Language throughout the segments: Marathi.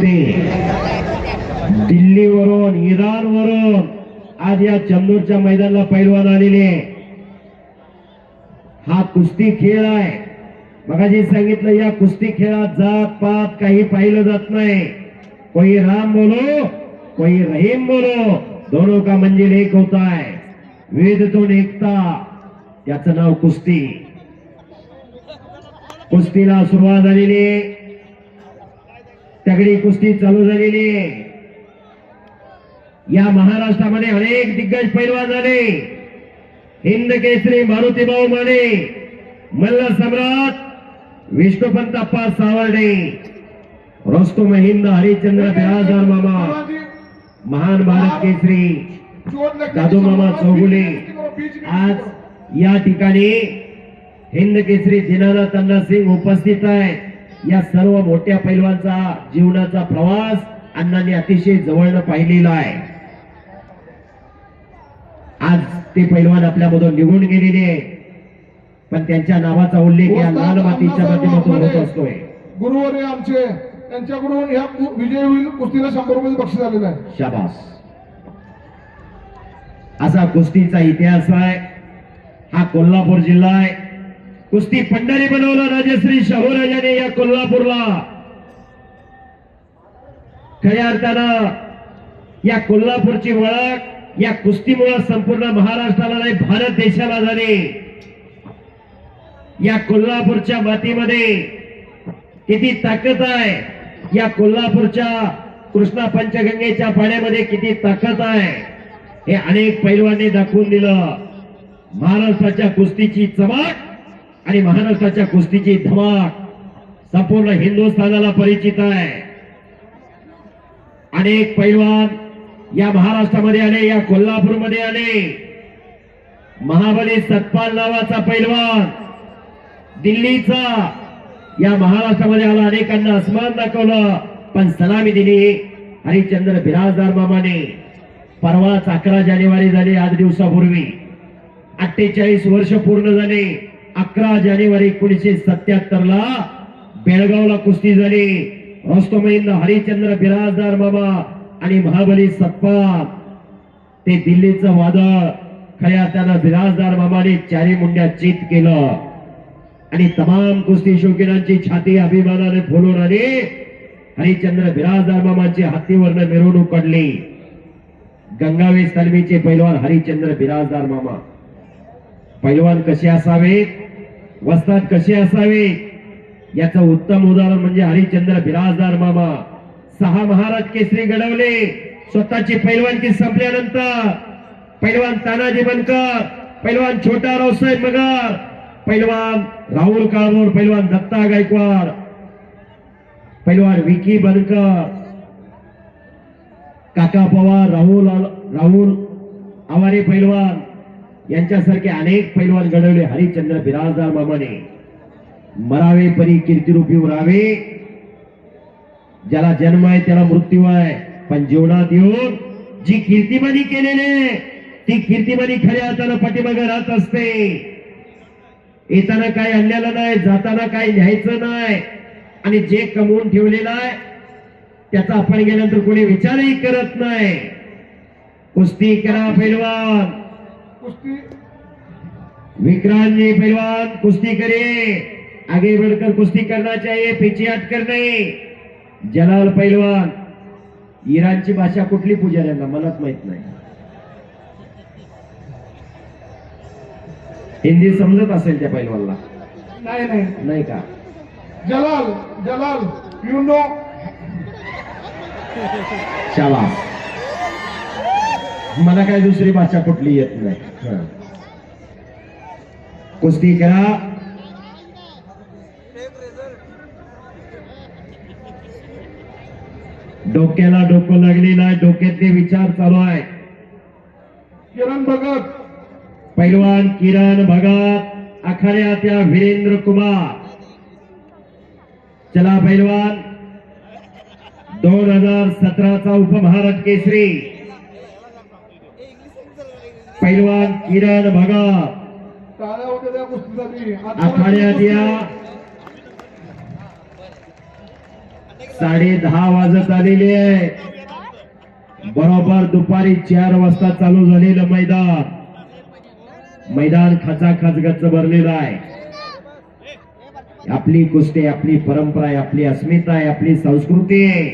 होते. दिल्लीवरून इराणवरून आज या चंदूरच्या मैदानाला पैलवान आलेले हा कुस्ती खेळ आहे. मगाशी सांगितलं या कुस्ती खेळात जात पात काही पाहिलं जात नाही. कोई राम बोलो कोई रहीम बोलो. दोनों का मंजिल एक होता है वेदतून एकता त्याचं नाव कुस्ती. कुस्तीला सुरुवात झालेली आगळी कुस्ती चालू झालेली आहे. या महाराष्ट्रामध्ये अनेक दिग्गज पैलवान झाले. हिंद केसरी मारुतीभाऊ माने मल्ल सम्राट विष्णुपंत अप्पा सावर्डे रोस्तुम हिंद हरिश्चंद्र बिराजदार मामा महान भारत केसरी दादू मामा चौगुले. आज या ठिकाणी हिंद केसरी दिनानाथ अण्णा सिंग उपस्थित आहेत. या सर्व मोठ्या पैलवानचा जीवनाचा प्रवास अण्णांनी अतिशय जवळनं पाहिलेला आहे. आज ते पैलवान आपल्यामधून निघून गेलेले पण त्यांच्या नावाचा उल्लेख या लाल मातीच्या माध्यमातून होत असतोय. गुरुवारी आमचे त्यांच्याकडून ह्या विजय होईल कुस्तीला शंभर रुपये बक्षीस आलेलं आहे. शाबास. असा कुस्तीचा इतिहास आहे. हा कोल्हापूर जिल्हा आहे. कुस्ती पंढरी बनवलं राजश्री शाहूराजाने या कोल्हापूरला. खऱ्या अर्थानं या कोल्हापूरची ओळख या कुस्तीमुळे संपूर्ण महाराष्ट्राला नाही भारत देशाला झाली. या कोल्हापूरच्या मातीमध्ये किती ताकद आहे या कोल्हापूरच्या कृष्णा पंचगंगेच्या पाण्यामध्ये किती ताकद आहे हे अनेक पैलवांनी दाखवून दिलं. महाराष्ट्राच्या कुस्तीची चमक आणि महाराष्ट्राच्या कुस्तीची धमाक संपूर्ण हिंदुस्थानाला परिचित आहे. अनेक पैलवान या महाराष्ट्रामध्ये आले या कोल्हापूरमध्ये आले. महाबली सतपाल नावाचा पैलवान दिल्लीचा या महाराष्ट्रामध्ये आला अनेकांना अस्मान दाखवलं पण सलामी दिली हरिश्चंद्र बिराजदार मामाने. परवाच अकरा जानेवारी झाली आठ दिवसापूर्वी. अठ्ठेचाळीस वर्ष पूर्ण झाले. अकरा जानेवारी एकोणीसशे सत्याहत्तर ला बेळगावला कुस्ती झाली. रोस्तोमहिंद हरिचंद्र बिराजदार बाबा आणि महाबली सप्पा. ते दिल्लीचं वादळ. खऱ्या त्यानं बिराजदार बाबाने चारी मुंड्या चित केलं. आणि तमाम कुस्ती शौकीनांची छाती अभिमानाने फुलून आली. हरिचंद्र बिराजदार बाबांची हातीवरनं मिरवणूक काढली. गंगावेस तालमीचे पैलवान हरिचंद्र बिराजदार मामा. पैलवान कसे असावेत? वस्ताद कसे असावे? याचं उत्तम उदाहरण म्हणजे हरिश्चंद्र बिराजदार मामा. सहा महाराज केसरी घडवले. स्वतःची पैलवानकी संपल्यानंतर पैलवान तानाजी बनकर पैलवान छोटा रावसाहेब मगर पैलवान राहुल काळमोड पैलवान दत्ता गायकवाड पैलवान विकी बनकर काका पवार राहुल राहुल आवारे पैलवान यांच्यासारखे अनेक पैलवान घडवले. हरिश्चंद्र बिराजदार मामाने. मरावे परी कीर्तिरूपी उरावे. ज्याला जन्म आहे त्याला मृत्यू आहे. पण जीवनात येऊन जी कीर्तिमानी केलेले ती कीर्तिमानी खऱ्या अर्थानं पाठीमागे राहत असते. येताना काय आणलेलं नाही जाताना काय न्यायचं नाही आणि जे कमवून ठेवलेलं आहे त्याचा आपण गेल्यानंतर कोणी विचारही करत नाही. कुस्ती करा पैलवान. कुस्ती. विक्रांत जी पहलवान कुश्ती करिए आगे बढ़कर कुश्ती करना चाहिए पीछे हटकर नहीं. जलाल पैलवान. इराणची भाषा कुठली पूजा यांना मलाच माहीत नाही. हिंदी समजत असेल त्या पैलवानला. नाही नाही. नाही का? जलाल जलाल यू नो शाबास. मला काय दुसरी भाषा कुठली येत नाही. कुस्ती करा. डोक्याला डोकं लागलेलं आहे डोक्यातले विचार चालू आहे. किरण भगत. पैलवान किरण भगत आखाड्याच्या वीरेंद्र कुमार. चला पैलवान. दोन हजार सतराचा उपमहाराज केसरी. पैलवान किरण कुस्तीसाठी आखाड्यात या साडे दहा वाजत आलेली आहे. बरोबर दुपारी चार वाजता चालू झालेलं मैदान. मैदान खचाखच गच्च भरलेलं आहे. आपली कुस्ती आपली परंपरा आहे आपली अस्मिता आहे आपली संस्कृती आहे.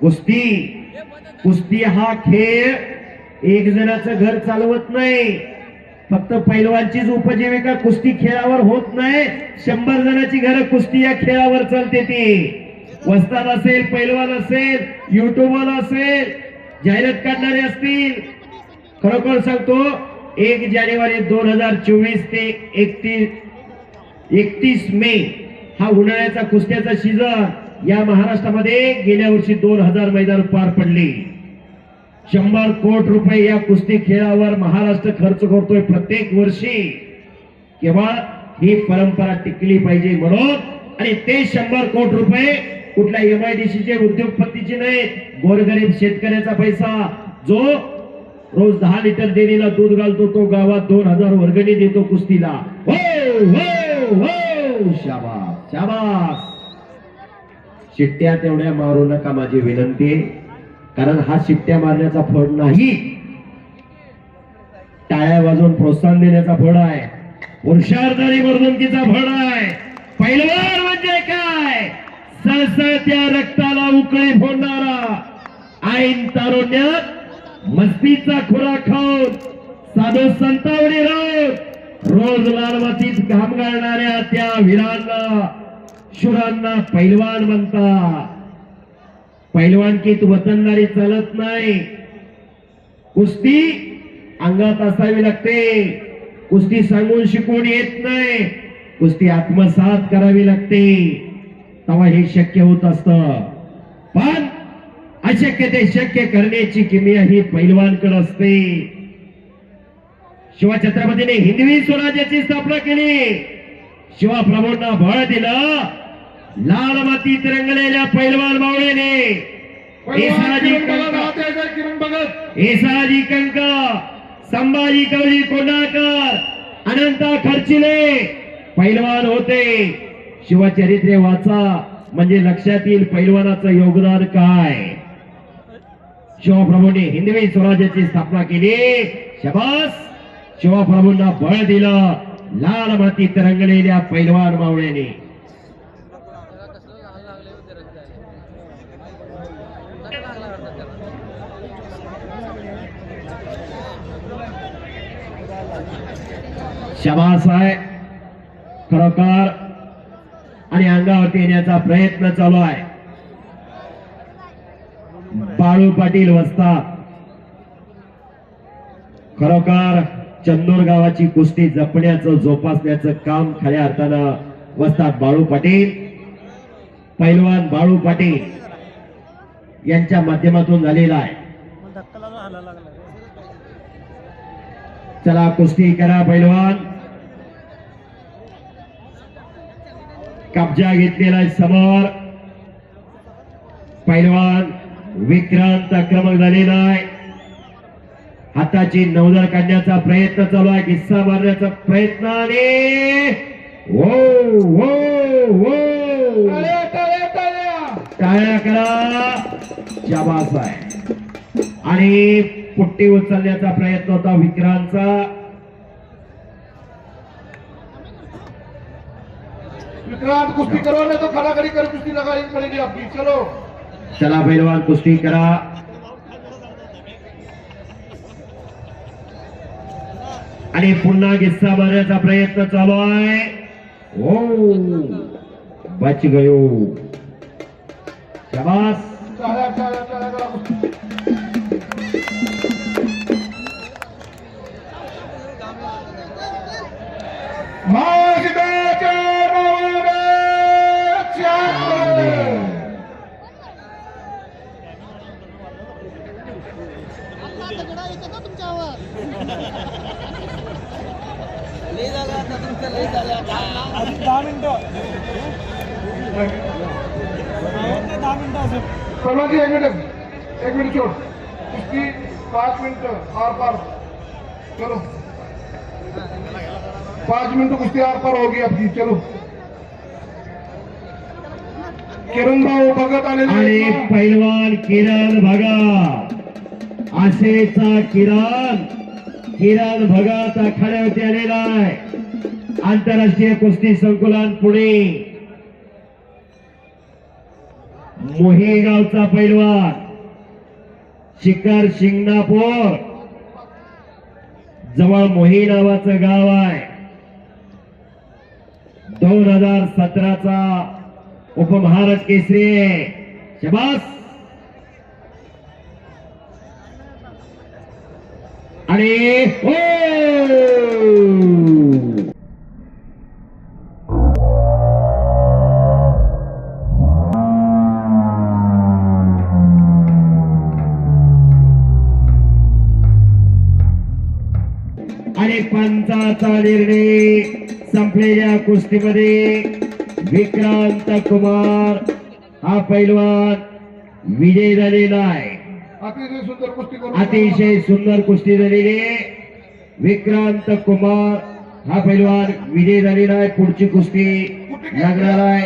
कुस्ती कुस्ती हा खेळ एक जणाचं घर चालवत नाही. फक्त पैलवानचीच उपजीविका कुस्ती खेळावर होत नाही. शंभर जणांची घर कुस्ती या खेळावर चालते ती. वस्ताद असेल पैलवान असेल युट्यूबर असेल जाहिरात काढणारे असतील. खरोखर सांगतो एक जानेवारी दोन हजार चोवीस ते एकतीस एकतीस मे हा उन्हाळ्याचा कुस्त्याचा सीझन या महाराष्ट्रामध्ये गेल्या वर्षी दोन हजार मैदान पार पडली. शंभर कोट रुपये या कुस्ती खेळावर महाराष्ट्र खर्च करतोय प्रत्येक वर्षी. केवळ ही परंपरा टिकली पाहिजे म्हणून. आणि ते शंभर कोट रुपये कुठल्या एमआयडीसीचे उद्योगपतीचे नाही गोरगरीब शेतकऱ्याचा पैसा जो रोज दहा लिटर देणीला दूध घालतो तो गावात दोन हजार वर्गणी देतो कुस्तीला. हो हो हो शाबास शाबास. शिट्ट्या तेवढ्या मारू नका माझी विनंती आहे. कारण हा शिट्ट्या मारण्याचा फळ नाही. टाळ्या वाजवून प्रोत्साहन देण्याचा फळ आहे. पुरुषार्थाने वर्धनकीचा फळ आहे. पैलवान म्हणजे काय? सळसळत्या रक्ताला उकळी फोडणारा आईन तारुण्यात मस्तीचा खुरा खाऊन साधू संतावणी राहून रोज लालमातीत घाम घालणाऱ्या त्या वीरांना शुरांना पैलवान म्हणतात. पैलवानकीत वतनदारी चालत नाही. कुस्ती अंगात असावी लागते. कुस्ती सांगून शिकून येत नाही. कुस्ती आत्मसात करावी लागते. तेव्हा हे शक्य होत असत. पण अशक्य ते शक्य करण्याची किमिया ही पैलवानकडे असते. शिवा छत्रपतीने हिंदवी स्वराज्याची स्थापना केली. शिवा प्रभूंना बळ दिलं. लाल मातीत रंगलेल्या पैलवान मावळेने किरण भगत कंका संभाजी कवळी कोंडाळकर अनंता खर्चिले पैलवान होते. शिवचरित्रे वाचा म्हणजे लक्षात येईल पैलवानाचं योगदान काय? शिवप्रभूंनी हिंदवी स्वराज्याची स्थापना केली. शबास! शिवप्रभूंना बळ दिलं. लाल मातीत रंगलेल्या पैलवान मावळ्याने शबास आहे खरोखर आणि अंगावरती येण्याचा प्रयत्न चालू आहे. बाळू पाटील वसतात खरोखर चंदूर गावाची कुस्ती जपण्याचं जोपासण्याचं काम खऱ्या अर्थानं वसतात बाळू पाटील पैलवान बाळू पाटील यांच्या माध्यमातून झालेला आहे. चला कुस्ती करा पैलवान. कब्जा घेतलेला आहे समोर. पैलवान विक्रांत आक्रमक झालेला आहे. हाताची नवदर काढण्याचा प्रयत्न चालू आहे. किस्सा मारण्याचा प्रयत्न आणि हो हो हो. टाळ्या करा. आहे आणि पुट्टी उचलण्याचा प्रयत्न होता विक्रांतचा. विक्रांत कुस्ती करो तो खड़ा खड़ी कर कुस्ती लगानी पड़ेगी आपकी चलो. चला पैलवान कुस्ती करा. आणि पुन्हा गिस्सा मारण्याचा प्रयत्न चालू आहे. ओ बच गयो. येतो का तुमच्यावर अजून दहा मिनिटं ते दहा मिनिटं असेल. पहलवान जी एक मिनट. एक मिनट छोड़ कुश्ती पाँच मिनट. आर पार. चलो. पाँच मिनट कुश्ती आर पार होगी आपकी. चलो. किरणभाऊ भगत आलेले आणि? पैलवान किरण भगत. आशेचा किरण. किरण भगत आखाड्यावरती आलेला आहे. आंतरराष्ट्रीय कुस्ती संकुलन पुणे. मोहेगावचा पैलवान शिखर शिंगणापूर. जवळ मोही नावाचं गाव आहे. दोन हजार सतराचा उपमहाराज केसरी आहे. शबास! आणि हो! निर्णय संपलेल्या कुस्तीमध्ये. विक्रांत कुमार हा पैलवान विजय झालेला आहे. अतिशय सुंदर कुस्ती झालेली विक्रांत कुमार हा पैलवान विजय झालेला आहे. पुढची कुस्ती लागणार आहे.